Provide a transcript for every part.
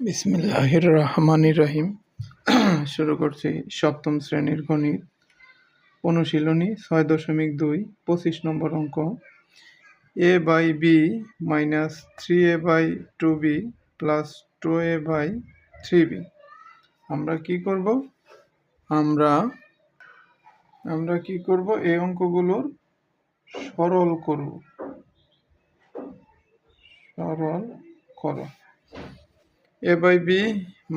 বিসমিল্লাহির রহমানির রহিম শুরু করছি সপ্তম শ্রেণির গণিত। অনুশীলনী ছয় দশমিক দুই, পঁচিশ নম্বর অঙ্ক। A by B minus three A by two B plus two A by three B. আমরা কি করব? আমরা আমরা কি করব? এই অঙ্কগুলোর সরল করব। সরল করো। A by B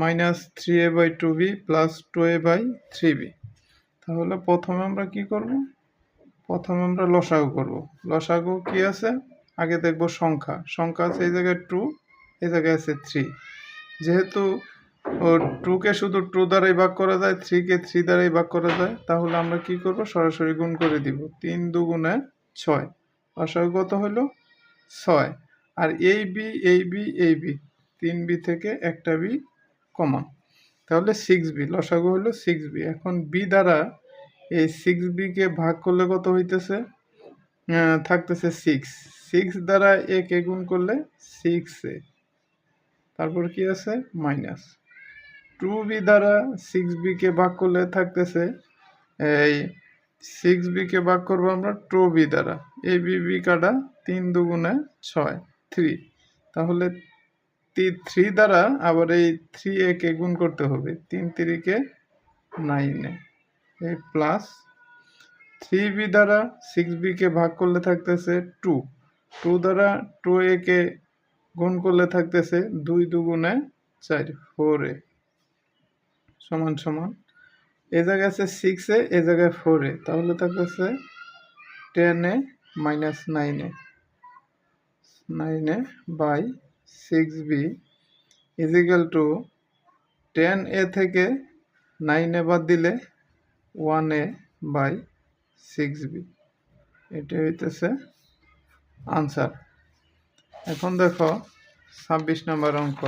minus three A by two B plus two A by three B তাহলে প্রথমে আমরা কি করব? প্রথমে আমরা লসাগু করব। লসাগু কি আছে? আগে দেখব সংখ্যা। সংখ্যা আছে এই জায়গায় টু এই জায়গায় আছে থ্রি যেহেতু টুকে শুধু টু দ্বারাই ভাগ করা যায় থ্রিকে থ্রি দ্বারাই ভাগ করা যায়, তাহলে আমরা কি করব? সরাসরি গুণ করে দিব। তিন দুগুণে ছয়। লসাগু কত হলো? ছয়। আর এই বি এই বি এই বি তিন বি থেকে একটা বি কমন। তাহলে সিক্স বি, লসাগু হলো সিক্স বি। এখন বি দ্বারা এই সিক্স বিকে ভাগ করলে কত হইতেছে? থাকতেছে সিক্স সিক্স দ্বারা এ কে গুণ করলে সিক্স এ। তারপর কি আছে? মাইনাস টু বি দ্বারা সিক্স বিকে ভাগ করলে থাকতেছে এই সিক্স বিকে ভাগ করব আমরা টু বি দ্বারা। এ বি বি কাটা তিন দুগুণে ছয় থ্রি তাহলে থ্রি দ্বারা আবার এই থ্রি এ কে গুণ করতে হবে। তিন তিরিকে নাইনে। এই প্লাস থ্রি বি দ্বারা সিক্স বিকে ভাগ করলে থাকতেছে টু টু দ্বারা টু এ কে গুণ করলে থাকতেছে দুই দুগুণে চার ফোর এ সমান সমান। এ জায়গায় আছে সিক্স এ জায়গায় ফোর এ তাহলে থাকতেছে ten A minus nine nine by six B is equal to ten A থেকে নাইন এ বাদ দিলে one A by six B এটা হইতেছে আনসার এখন দেখো ছাব্বিশ নম্বর অঙ্ক।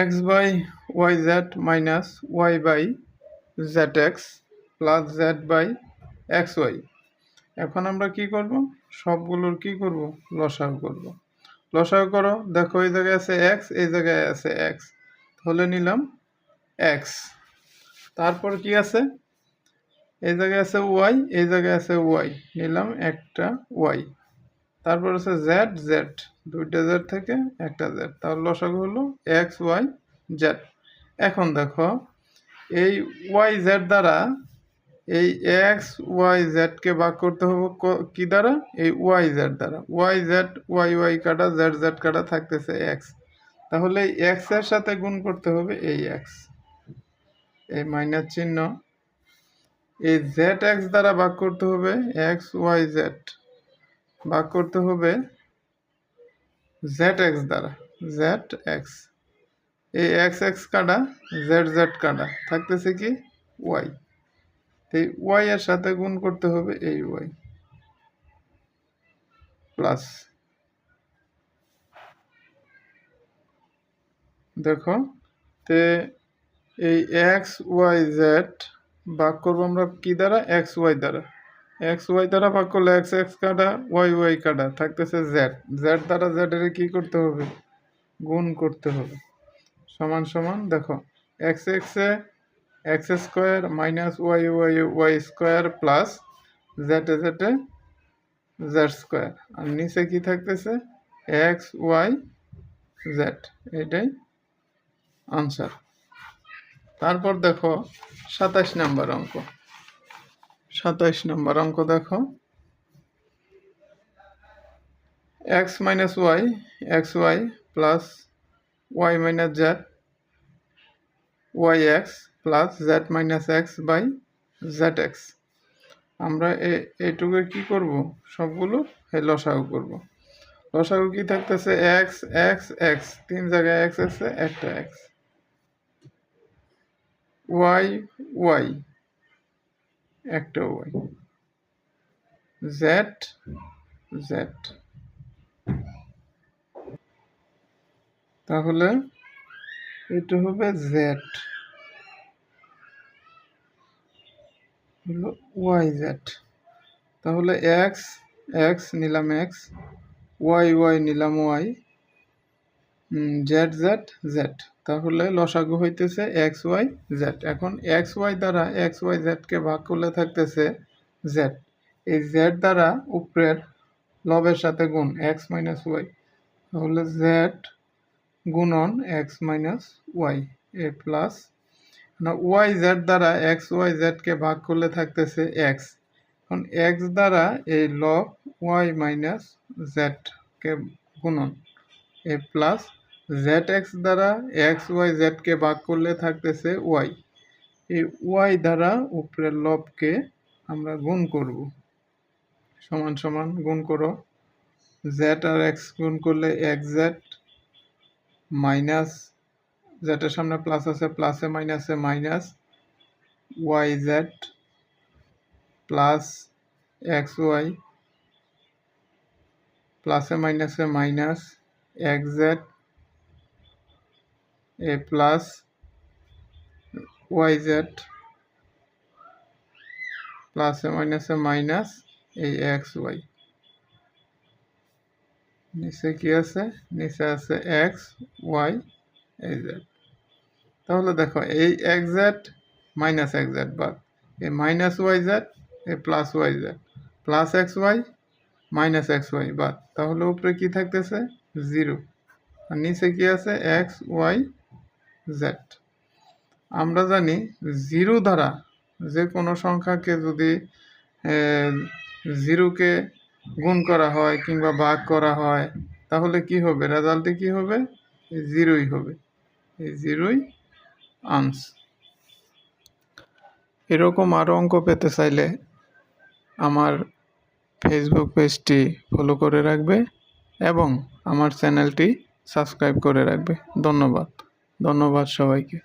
X by Y Z minus Y by Z X plus Z by X Y এখন আমরা কি করব? সবগুলোর কি করব? লসাগু করব। লসাগু করো, দেখো এই জায়গায় আছে এক্স এই জায়গায় আছে এক্স তাহলে নিলাম এক্স তারপর কি আছে? এই জায়গায় আছে ওয়াই এই জায়গায় আছে ওয়াই নিলাম একটা ওয়াই তারপর আছে জেড জেড দুইটা জেড থেকে একটা জেড তাহলে লসাগু হলো এক্স ওয়াই জেড এখন দেখো, এই ওয়াই জেড দ্বারা এই এক্স ওয়াই জেডকে ভাগ করতে হবে ক- দ্বারা? এই ওয়াই জেড দ্বারা। ওয়াই জেড ওয়াই ওয়াই কাটা জেড জেড কাটা থাকতেছে এক্স তাহলে এক্সের সাথে গুণ করতে হবে এই এক্স এই মাইনাস চিহ্ন। এই জেড এক্স দ্বারা ভাগ করতে হবে এক্স ওয়াই জেড ভাগ করতে হবে জেড এক্স দ্বারা। জেড এক্স এই এক্স এক্স কাটা জেড জেড কাটা। থাকতেছে কি ওয়াই এই ওয়াই এর সাথে গুণ করতে হবে এই ওয়াই প্লাস দেখো, তে এই এক্স ওয়াই জেড ভাগ করব আমরা কি দ্বারা? এক্স ওয়াই দ্বারা। এক্স ওয়াই দ্বারা ভাগ করলে এক্স এক্স কাটা ওয়াই ওয়াই কাটা, থাকতেছে জেড জেড দ্বারা জেড এর কি করতে হবে? গুণ করতে হবে। সমান সমান, দেখো X X X square minus Y Y Y square plus Z এ জেড স্কোয়ার। আর নিচে কি থাকতেছে? এক্স ওয়াই জেড, এটাই আনসার। তারপর দেখো সাতাশ নাম্বার অঙ্ক। সাতাশ নাম্বার অঙ্ক দেখো। X minus Y, X Y plus Y minus Z, Y X plus Z minus X by Z X আমরা এ- এইটুকু কি করব? সবগুলো লসাগু করব। লসাগু কি থাকতেছে? এক্স এক্স এক্স তিন জায়গায় এক্স আছে, একটা এক্স ওয়াই ওয়াই একটা ওয়াই জেড জেড তাহলে, এটা হবে জেড হলো ওয়াই জেড। তাহলে এক্স এক্স নিলাম এক্স, ওয়াই ওয়াই নিলাম ওয়াই জেড জেড জেড। তাহলে লসাগু হইতেছে এক্স, ওয়াই, জেড। এখন এক্স, ওয়াই দ্বারা এক্স, ওয়াই জেডকে ভাগ করলে থাকতেছে জেড। এই জেড দ্বারা উপরের লবের সাথে গুণ এক্স মাইনাস ওয়াই। তাহলে জেড গুণন এক্স মাইনাস ওয়াই, এ প্লাস না ওয়াই জেড দ্বারা এক্স ওয়াই জেডকে ভাগ করলে থাকতেছে এক্স এখন এক্স দ্বারা এই লব ওয়াই মাইনাস জেডকে গুণন, এ প্লাস জেড এক্স দ্বারা এক্স ওয়াই জেডকে ভাগ করলে থাকতেছে ওয়াই এই ওয়াই দ্বারা উপরের লবকে আমরা গুণ করব। সমান সমান গুণ করো। জেড আর এক্স গুণ করলে এক্স জেড মাইনাস জেডের সামনে প্লাস আছে প্লাসে মাইনাসে minus Y Z plus X Y প্লাসে মাইনাসে মাইনাস এক্স জেড এ প্লাস ওয়াই জেড প্লাসে মাইনাসে মাইনাস এই এক্স ওয়াই নিচে কি আছে? নিচে আছে এক্স ওয়াই এই জেড তাহলে দেখো, এই এক্স মাইনাস এক্স জেড বাদ। এই মাইনাস ওয়াই জেড এই plus Y Z plus X Y minus X Y বাদ। তাহলে উপরে কি থাকতেছে? জিরো আর নিচে কি আছে? এক্স ওয়াই জেড আমরা জানি জিরো দ্বারা যে কোনো সংখ্যাকে যদি জিরোকে গুণ করা হয় কিংবা ভাগ করা হয়, তাহলে কি হবে? রেজাল্টে কি হবে? জিরোই হবে। জিরোই আনস। এরকম আরও অঙ্ক পেতে চাইলে আমার ফেসবুক পেজটি ফলো করে রাখবে এবং আমার চ্যানেলটি সাবস্ক্রাইব করে রাখবে। ধন্যবাদ। ধন্যবাদ সবাইকে।